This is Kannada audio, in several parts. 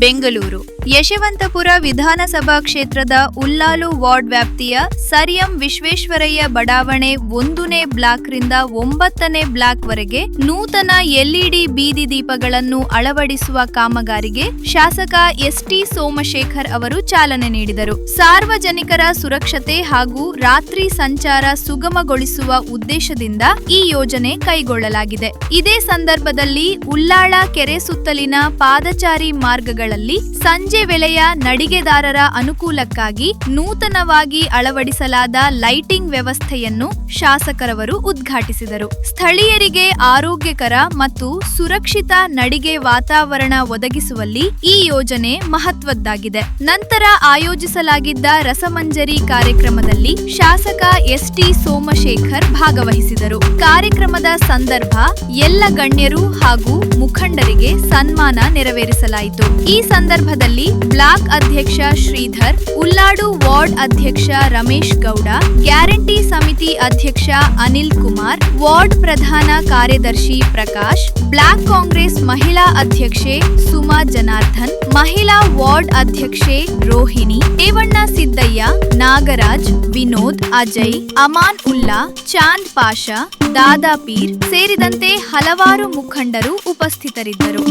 ಬೆಂಗಳೂರು. ಯಶವಂತಪುರ ವಿಧಾನಸಭಾ ಕ್ಷೇತ್ರದ ಉಲ್ಲಾಲು ವಾರ್ಡ್ ವ್ಯಾಪ್ತಿಯ ಸರಿಯಂ ವಿಶ್ವೇಶ್ವರಯ್ಯ ಬಡಾವಣೆ ಒಂದನೇ ಬ್ಲಾಕ್ರಿಂದ ಒಂಬತ್ತನೇ ಬ್ಲಾಕ್ ವರೆಗೆ ನೂತನ ಎಲ್ಇಡಿ ಬೀದಿ ದೀಪಗಳನ್ನು ಅಳವಡಿಸುವ ಕಾಮಗಾರಿಗೆ ಶಾಸಕ ಎಸ್ಟಿ ಸೋಮಶೇಖರ್ ಅವರು ಚಾಲನೆ ನೀಡಿದರು. ಸಾರ್ವಜನಿಕರ ಸುರಕ್ಷತೆ ಹಾಗೂ ರಾತ್ರಿ ಸಂಚಾರ ಸುಗಮಗೊಳಿಸುವ ಉದ್ದೇಶದಿಂದ ಈ ಯೋಜನೆ ಕೈಗೊಳ್ಳಲಾಗಿದೆ. ಇದೇ ಸಂದರ್ಭದಲ್ಲಿ ಉಲ್ಲಾಳ ಕೆರೆ ಸುತ್ತಲಿನ ಪಾದಚಾರಿ ಮಾರ್ಗಗಳಲ್ಲಿ ಸಂಜೆ ವೇಳೆಯ ನಡಿಗೆದಾರರ ಅನುಕೂಲಕ್ಕಾಗಿ ನೂತನವಾಗಿ ಅಳವಡಿಸಲಾದ ಲೈಟಿಂಗ್ ವ್ಯವಸ್ಥೆಯನ್ನು ಶಾಸಕರವರು ಉದ್ಘಾಟಿಸಿದರು. ಸ್ಥಳೀಯರಿಗೆ ಆರೋಗ್ಯಕರ ಮತ್ತು ಸುರಕ್ಷಿತ ನಡಿಗೆ ವಾತಾವರಣ ಒದಗಿಸುವಲ್ಲಿ ಈ ಯೋಜನೆ ಮಹತ್ವದ್ದಾಗಿದೆ. ನಂತರ ಆಯೋಜಿಸಲಾಗಿದ್ದ ರಸಮಂಜರಿ ಕಾರ್ಯಕ್ರಮದಲ್ಲಿ ಶಾಸಕ ಎಸ್ಟಿ ಸೋಮಶೇಖರ್ ಭಾಗವಹಿಸಿದರು. ಕಾರ್ಯಕ್ರಮದ ಸಂದರ್ಭ ಎಲ್ಲ ಗಣ್ಯರು ಹಾಗೂ ಮುಖಂಡರಿಗೆ ಸನ್ಮಾನ ನೆರವೇರಿಸಲಾಯಿತು. ಈ ಸಂದರ್ಭದಲ್ಲಿ ಬ್ಲಾಕ್ ಅಧ್ಯಕ್ಷ ಶ್ರೀಧರ್ ಉಲ್ಲಾಡು ವಾರ್ಡ್ ಅಧ್ಯಕ್ಷ ರಮೇಶ್ ಗೌಡ, ಗ್ಯಾರಂಟಿ ಸಮಿತಿ ಅಧ್ಯಕ್ಷ ಅನಿಲ್ ಕುಮಾರ್, ವಾರ್ಡ್ ಪ್ರಧಾನ ಕಾರ್ಯದರ್ಶಿ ಪ್ರಕಾಶ್, ಬ್ಲಾಕ್ ಕಾಂಗ್ರೆಸ್ ಮಹಿಳಾ ಅಧ್ಯಕ್ಷೆ ಸುಮಾ ಜನಾರ್ದನ್, ಮಹಿಳಾ ವಾರ್ಡ್ ಅಧ್ಯಕ್ಷೆ ರೋಹಿಣಿ ರೇವಣ್ಣ ಸಿದ್ದಯ್ಯ, ನಾಗರಾಜ್, ವಿನೋದ್, ಅಜಯ್, ಅಮಾನ್ ಉಲ್ಲಾ, ಚಾಂದ್ ಪಾಷಾ ದಾದಾ ಪೀರ್ ಸೇರಿದಂತೆ ಹಲವಾರು ಮುಖಂಡರು ಉಪಸ್ಥಿತರಿದ್ದರು.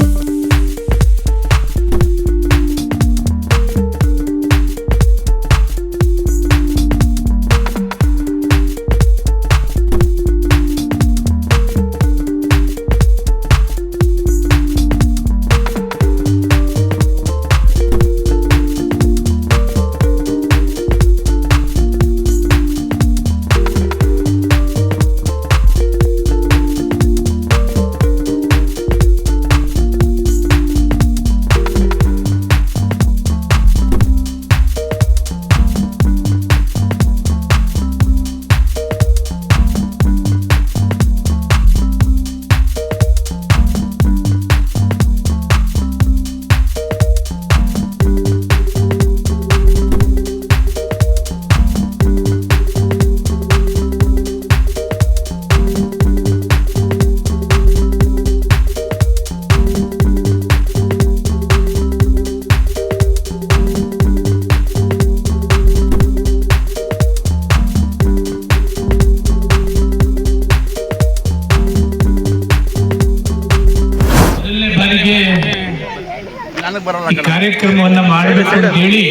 ನನಗೆ ಬರಲ್ಲ ಕಾರ್ಯಕ್ರಮವನ್ನ ಮಾಡಬೇಕು ಅಂತ ಹೇಳಿ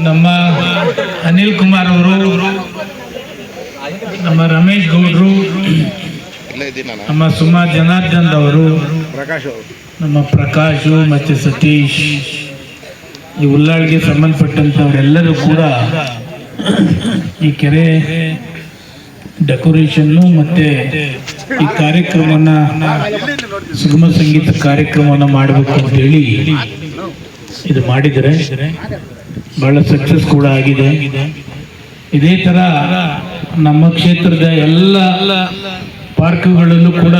ನಮ್ಮ ಅನಿಲ್ ಕುಮಾರ್ ಅವರು ನಮ್ಮ ರಮೇಶ್ ಗೌಡ್ರು ನಮ್ಮ ಸುಮಾ ಜನಾರ್ದನ್ ಅವರು ಪ್ರಕಾಶ್ ಅವರು ನಮ್ಮ ಪ್ರಕಾಶ್ ಮತ್ತೆ ಸತೀಶ್ ಈ ಉಲ್ಲಾಳ್ಗೆ ಸಂಬಂಧಪಟ್ಟಂತವರೆಲ್ಲರೂ ಕೂಡ ಈ ಕೆರೆ ಡೆಕೋರೇಷನ್ನು ಮತ್ತೆ ಈ ಕಾರ್ಯಕ್ರಮವನ್ನ ಸುಗಮ ಸಂಗೀತ ಕಾರ್ಯಕ್ರಮವನ್ನ ಮಾಡಬೇಕು ಅಂತ ಹೇಳಿ ಇದು ಮಾಡಿದರೆ ಬಹಳ ಸಕ್ಸಸ್ ಕೂಡ ಆಗಿದೆ. ಇದೇ ತರ ನಮ್ಮ ಕ್ಷೇತ್ರದ ಎಲ್ಲ ಪಾರ್ಕ್ಗಳಲ್ಲೂ ಕೂಡ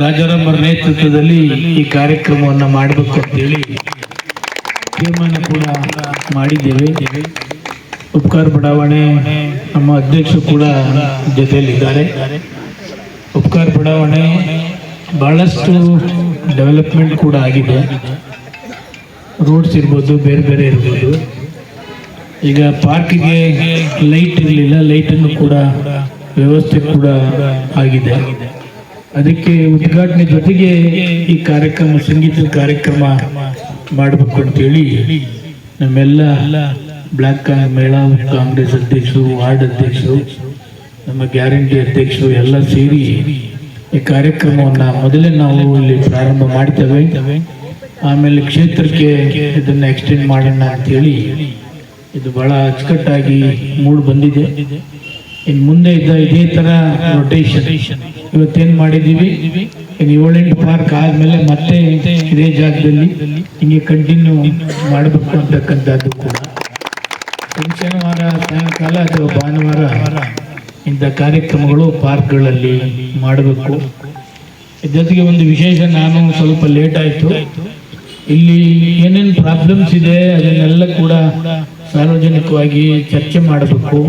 ರಾಜಾರಾಮರ ನೇತೃತ್ವದಲ್ಲಿ ಈ ಕಾರ್ಯಕ್ರಮವನ್ನು ಮಾಡಬೇಕು ಅಂತೇಳಿ ತೀರ್ಮಾನ ಕೂಡ ಮಾಡಿದ್ದೇವೆ. ಉಪಕಾರ ಬಡಾವಣೆ ನಮ್ಮ ಅಧ್ಯಕ್ಷರು ಕೂಡ ಜೊತೆಯಲ್ಲಿದ್ದಾರೆ. ಉಪಕಾರ ಬಡಾವಣೆ ಬಹಳಷ್ಟು ಡೆವಲಪ್ಮೆಂಟ್ ಕೂಡ ಆಗಿದೆ. ರೋಡ್ಸ್ ಇರ್ಬೋದು, ಬೇರೆ ಬೇರೆ ಇರ್ಬೋದು. ಈಗ ಪಾರ್ಕಿಗೆ ಲೈಟ್ ಇರಲಿಲ್ಲ, ಲೈಟನ್ನು ಕೂಡ ವ್ಯವಸ್ಥೆ ಕೂಡ ಆಗಿದೆ. ಅದಕ್ಕೆ ಉದ್ಘಾಟನೆ ಜೊತೆಗೆ ಈ ಕಾರ್ಯಕ್ರಮ, ಸಂಗೀತದ ಕಾರ್ಯಕ್ರಮ ಮಾಡಬೇಕು ಅಂತೇಳಿ ನಮ್ಮೆಲ್ಲ ಬ್ಲಾಕ್ ಮಹಿಳಾ ಕಾಂಗ್ರೆಸ್ ಅಧ್ಯಕ್ಷರು ವಾರ್ಡ್ ಅಧ್ಯಕ್ಷರು ನಮ್ಮ ಗ್ಯಾರಂಟಿ ಅಧ್ಯಕ್ಷರು ಎಲ್ಲ ಸೇರಿ ಈ ಕಾರ್ಯಕ್ರಮವನ್ನು ಮೊದಲೇ ನಾವು ಇಲ್ಲಿ ಪ್ರಾರಂಭ ಮಾಡ್ತೇವೆ. ಆಮೇಲೆ ಕ್ಷೇತ್ರಕ್ಕೆ ಇದನ್ನು ಎಕ್ಸ್ಟೆಂಡ್ ಮಾಡೋಣ ಅಂತೇಳಿ ಇದು ಬಹಳ ಅಚ್ಚುಕಟ್ಟಾಗಿ ಮೂಡ್ ಬಂದಿದೆ. ಇನ್ನು ಮುಂದೆ ಇದ್ದ ಇದೇ ಥರ ರೊಟೇಷನ್ ಇವತ್ತೇನು ಮಾಡಿದ್ದೀವಿ? ಇನ್ನು ಏಳೆಂಟು ಪಾರ್ಕ್ ಆದಮೇಲೆ ಮತ್ತೆ ಇದೇ ಜಾಗದಲ್ಲಿ ಹಿಂಗೆ ಕಂಟಿನ್ಯೂ ಮಾಡಬೇಕು ಅಂತಕ್ಕಂಥದ್ದು ಕೂಡ. ಶನಿವಾರ ಸಾಯಂಕಾಲ ಅಥವಾ ಭಾನುವಾರ ಇಂಥ ಕಾರ್ಯಕ್ರಮಗಳು ಪಾರ್ಕ್ಗಳಲ್ಲಿ ಮಾಡಬೇಕು. ಜೊತೆಗೆ ಒಂದು ವಿಶೇಷ ನಾನು ಸ್ವಲ್ಪ ಲೇಟ್ ಆಯಿತು. ಇಲ್ಲಿ ಏನೇನು ಪ್ರಾಬ್ಲಮ್ಸ್ ಇದೆ ಅದನ್ನೆಲ್ಲ ಕೂಡ ಸಾರ್ವಜನಿಕವಾಗಿ ಚರ್ಚೆ ಮಾಡಬೇಕು.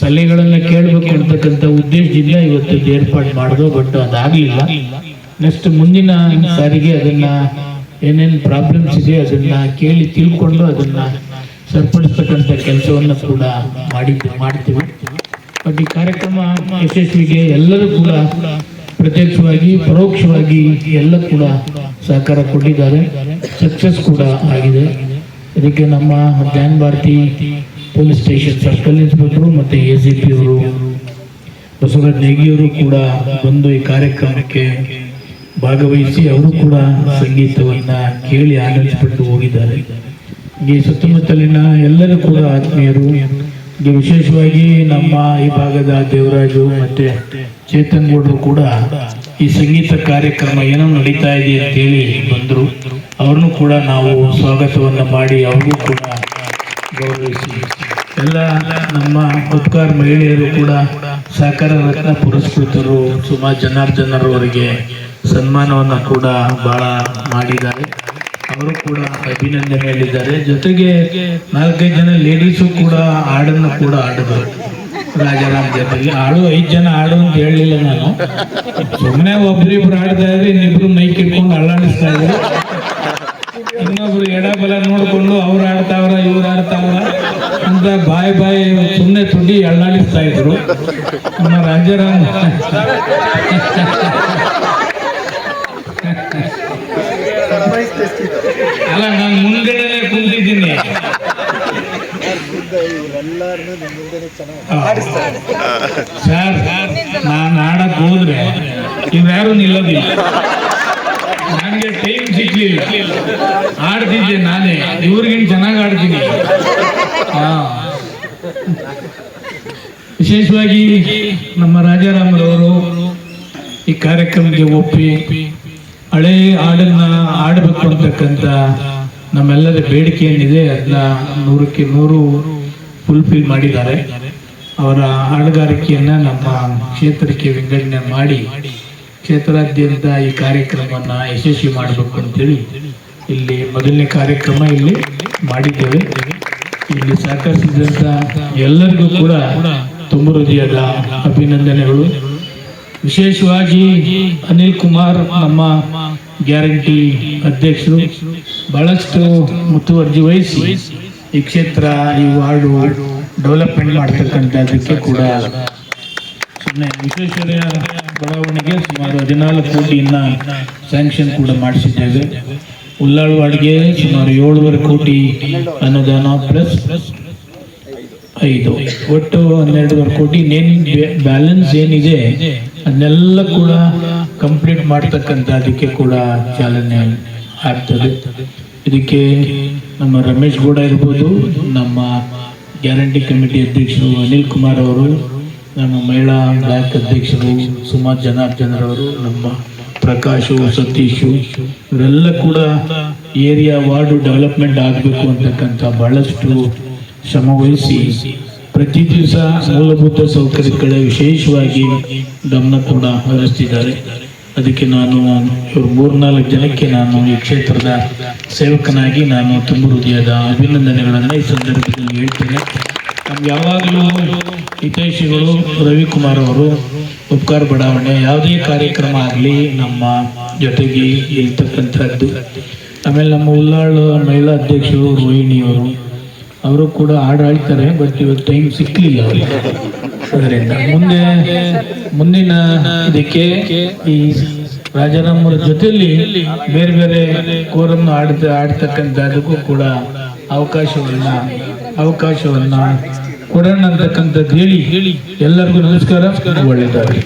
ಸಲಹೆಗಳನ್ನು ಕೇಳಬೇಕು ಅಂತಕ್ಕಂಥ ಉದ್ದೇಶದಿಂದ ಇವತ್ತು ಏರ್ಪಾಡು ಮಾಡೋದು ಬಟ್ ಅದಾಗಲಿಲ್ಲ. ನೆಕ್ಸ್ಟ್ ಮುಂದಿನ ಸಾರಿಗೆ ಅದನ್ನು ಏನೇನು ಪ್ರಾಬ್ಲಮ್ಸ್ ಇದೆ ಅದನ್ನು ಕೇಳಿ ತಿಳ್ಕೊಂಡು ಅದನ್ನ ಸರಿಪಡಿಸ್ತಕ್ಕಂಥ ಕೆಲಸವನ್ನು ಕೂಡ ಮಾಡಿ, ಮಾಡ್ತೀವಿ. ಬಟ್ ಈ ಕಾರ್ಯಕ್ರಮ ಯಶಸ್ವಿಗೆ ಎಲ್ಲರೂ ಕೂಡ ಪ್ರತ್ಯಕ್ಷವಾಗಿ, ಪರೋಕ್ಷವಾಗಿ ಎಲ್ಲ ಕೂಡ ಸಹಕಾರ ಕೊಟ್ಟಿದ್ದಾರೆ. ಸಕ್ಸಸ್ ಕೂಡ ಆಗಿದೆ. ಇದಕ್ಕೆ ನಮ್ಮ Dhyan Bharati police station circle inspector ಮತ್ತು ಎ ಸಿ ಪಿ ಅವರು, ಬಸವರಾಜ್ ನೇಗಿಯವರು ಕೂಡ ಬಂದು ಈ ಕಾರ್ಯಕ್ರಮಕ್ಕೆ ಭಾಗವಹಿಸಿ ಅವರು ಕೂಡ ಸಂಗೀತವನ್ನು ಕೇಳಿ ಆನಂದಿಸ್ಬಿಟ್ಟು ಹೋಗಿದ್ದಾರೆ. ಈ ಸುತ್ತಮುತ್ತಲಿನ ಎಲ್ಲರೂ ಕೂಡ ಆತ್ಮೀಯರು. ಗೆ ವಿಶೇಷವಾಗಿ ನಮ್ಮ ಈ ಭಾಗದ ದೇವರಾಜು ಮತ್ತೆ ಚೇತನ್ ಗೌಡರು ಕೂಡ ಈ ಸಂಗೀತ ಕಾರ್ಯಕ್ರಮ ಏನೋ ನಡೀತಾ ಇದೆ ಅಂತೇಳಿ ಬಂದರು. ಅವ್ರನ್ನೂ ಕೂಡ ನಾವು ಸ್ವಾಗತವನ್ನು ಮಾಡಿ ಅವ್ರಿಗೂ ಕೂಡ ಗೌರವಿಸಿ. ಎಲ್ಲ ನಮ್ಮ ಉಪಕಾರ ಮಹಿಳೆಯರು ಕೂಡ ಸಹಕಾರ ರತ್ನ ಪುರಸ್ಕೃತರು ಸುಮಾರು ಜನಾರ್ದನರವರಿಗೆ ಸನ್ಮಾನವನ್ನು ಕೂಡ ಬಹಳ ಮಾಡಿದ್ದಾರೆ. ಅವರು ಕೂಡ ಅಭಿನಂದನೆಯಲ್ಲಿದ್ದಾರೆ. ಜೊತೆಗೆ ನಾಲ್ಕೈದು ಜನ ಲೇಡೀಸು ಕೂಡ ಹಾಡನ್ನು ಕೂಡ ಆಡಿದರು ರಾಜಾರಾಮ್ ಜೊತೆಗೆ. ಆಡು ಐದು ಜನ ಹಾಡು ಅಂತ ಹೇಳಲಿಲ್ಲ ನಾನು. ಸುಮ್ಮನೆ ಒಬ್ರಿಬ್ರು ಆಡ್ತಾ ಇದ್ರೆ ಇನ್ನಿಬ್ರು ಮೈಕ್ ಇಟ್ಕೊಂಡು ಅಳ್ಳಾಡಿಸ್ತಾ ಇದ್ರು. ಇನ್ನೊಬ್ರು ಎಡಬಲ ನೋಡಿಕೊಂಡು ಅವ್ರು ಆಡ್ತಾವ್ರ ಇವ್ರು ಆಡ್ತಾವ್ರ ಅಂತ ಬಾಯಿ ಬಾಯಿ ಸುಮ್ಮನೆ ತುಡಿ ಅಳ್ಳಾಡಿಸ್ತಾ ಇದ್ರು. ನಮ್ಮ ರಾಜಾರಾಮ್. ಅಲ್ಲ ನಾನು ಮುಂದೆ ಕುಂತಿದ್ದೀನಿ. ಸರ್ ನಾನು ಆಡಕ್ ಹೋದ್ರೆ ಇವ್ಯಾರು ನಿಲ್ಲೋದಿಲ್ಲ. ನನಗೆ ಟೈಮ್ ಸಿಗ್ಲಿಲ್ಲ ಆಡ್ತಿದ್ದೆ ನಾನೇ. ಇವ್ರಿಗಿನ್ ಚೆನ್ನಾಗಿ ಆಡ್ತೀನಿ. ಹಾ. ವಿಶೇಷವಾಗಿ ನಮ್ಮ ರಾಜಾರಾಮ್ರವರು ಈ ಕಾರ್ಯಕ್ರಮಕ್ಕೆ ಒಪ್ಪಿ ಹಳೆ ಹಾಡನ್ನ ಆಡಬೇಕು ಅಂತಕ್ಕಂಥ ನಮ್ಮೆಲ್ಲರ ಬೇಡಿಕೆ ಏನಿದೆ ಅದನ್ನ ನೂರಕ್ಕೆ ನೂರು ಫುಲ್ಫಿಲ್ ಮಾಡಿದ್ದಾರೆ. ಅವರ ಹಾಡುಗಾರಿಕೆಯನ್ನ ನಮ್ಮ ಕ್ಷೇತ್ರಕ್ಕೆ ವಿಂಗಡಣೆ ಮಾಡಿ, ಕ್ಷೇತ್ರಾದ್ಯಂತ ಈ ಕಾರ್ಯಕ್ರಮವನ್ನು ಯಶಸ್ವಿ ಮಾಡಬೇಕು ಅಂತೇಳಿ ಇಲ್ಲಿ ಮೊದಲನೇ ಕಾರ್ಯಕ್ರಮ ಇಲ್ಲಿ ಮಾಡಿದ್ದೇವೆ. ಇಲ್ಲಿ ಸಹಕರಿಸಿದಂತ ಎಲ್ಲರಿಗೂ ಕೂಡ ತುಂಬ ಹೃದಯದ ಅಭಿನಂದನೆಗಳು. ವಿಶೇಷವಾಗಿ ಅನಿಲ್ ಕುಮಾರ್ ನಮ್ಮ ಗ್ಯಾರಂಟಿ ಅಧ್ಯಕ್ಷರು ಬಹಳಷ್ಟು ಮುತುವರ್ಜಿ ವಹಿಸಿ ಈ ಕ್ಷೇತ್ರ, ಈ ವಾರ್ಡ್ ಡೆವಲಪ್ಮೆಂಟ್ ಮಾಡ್ತಕ್ಕಂಥದ್ದಕ್ಕೆ ಕೂಡ ಸುಮ್ಮನೆ ವಿಶ್ವೇಶ್ವರಯ್ಯ ಬಡಾವಣೆಗೆ ಸುಮಾರು ಹದಿನಾಲ್ಕು ಕೋಟಿಯನ್ನ ಸ್ಯಾಂಕ್ಷನ್ ಕೂಡ ಮಾಡಿಸಿದ್ದೇವೆ. ಉಲ್ಲಾಳ್ ವಾರ್ಡ್ಗೆ ಸುಮಾರು ಏಳುವರೆ ಕೋಟಿ ಅನುದಾನ ಪ್ಲಸ್ ಐದು. ಒಟ್ಟು ಹನ್ನೆರಡುವರೆ ಕೋಟಿ ನೇನ್ ಬ್ಯಾಲೆನ್ಸ್ ಏನಿದೆ ಅದನ್ನೆಲ್ಲ ಕೂಡ ಕಂಪ್ಲೀಟ್ ಮಾಡ್ತಕ್ಕಂಥ ಅದಕ್ಕೆ ಕೂಡ ಚಾಲನೆ ಆಗ್ತದೆ. ಇದಕ್ಕೆ ನಮ್ಮ ರಮೇಶ್ ಗೌಡ ಇರ್ಬೋದು, ನಮ್ಮ ಗ್ಯಾರಂಟಿ ಕಮಿಟಿ ಅಧ್ಯಕ್ಷರು ಅನಿಲ್ ಕುಮಾರ್ ಅವರು, ನಮ್ಮ ಮಹಿಳಾ ಬ್ಯಾಂಕ್ ಅಧ್ಯಕ್ಷರು ಸುಮಾರು ಜನಾರ್ದನರವರು ನಮ್ಮ ಪ್ರಕಾಶು, ಸತೀಶು ಇವರೆಲ್ಲ ಕೂಡ ಏರಿಯಾ ವಾರ್ಡು ಡೆವಲಪ್ಮೆಂಟ್ ಆಗಬೇಕು ಅಂತಕ್ಕಂಥ ಬಹಳಷ್ಟು ಶ್ರಮ ವಹಿಸಿ ಪ್ರತಿ ದಿವಸ ಮೂಲಭೂತ ಸೌಕರ್ಯಗಳ ವಿಶೇಷವಾಗಿ ಗಮನ ಕೂಡ ಹರಿಸ್ತಿದ್ದಾರೆ. ಅದಕ್ಕೆ ನಾನು ಇವರು ಮೂರ್ನಾಲ್ಕು ಜನಕ್ಕೆ ನಾನು ಈ ಕ್ಷೇತ್ರದ ಸೇವಕನಾಗಿ ನಾನು ತುಂಬ ಹೃದಯದ ಅಭಿನಂದನೆಗಳನ್ನು ಈ ಸಂದರ್ಭದಲ್ಲಿ ಹೇಳ್ತೇನೆ. ನಮ್ಗೆ ಯಾವಾಗಲೂ ಹಿತೈಷಿಗಳು ರವಿಕುಮಾರ್ ಅವರು ಉಪಕಾರ ಬಡಾವಣೆ ಯಾವುದೇ ಕಾರ್ಯಕ್ರಮ ಆಗಲಿ ನಮ್ಮ ಜೊತೆಗೆ ಇರ್ತಕ್ಕಂಥದ್ದು. ಆಮೇಲೆ ನಮ್ಮ ಉಲ್ಲಾಳು ಮಹಿಳಾ ಅಧ್ಯಕ್ಷರು ರೋಹಿಣಿಯವರು ಅವರು ಕೂಡ ಹಾಡು ಹಾಡ್ತಾರೆ ಬಟ್ ಇವತ್ತು ಟೈಮ್ ಸಿಕ್ಕಲಿಲ್ಲ ಅದರಿಂದ ಮುಂದೆ ಮುಂದಿನ ಇದಕ್ಕೆ ಈ ರಾಜಾರಾಮರ ಜೊತೆಯಲ್ಲಿ ಬೇರೆ ಬೇರೆ ಕೋರನ್ನು ಆಡ್ತ ಆಡ್ತಕ್ಕಂಥದ್ದಕ್ಕೂ ಕೂಡ ಅವಕಾಶವನ್ನ ಅವಕಾಶವನ್ನ ಕೊಡೋಣ ಅಂತಕ್ಕಂಥದ್ದು ಹೇಳಿ ಎಲ್ಲರಿಗೂ ನಮಸ್ಕಾರ. ಒಳ್ಳೆಯದಾಗಲಿ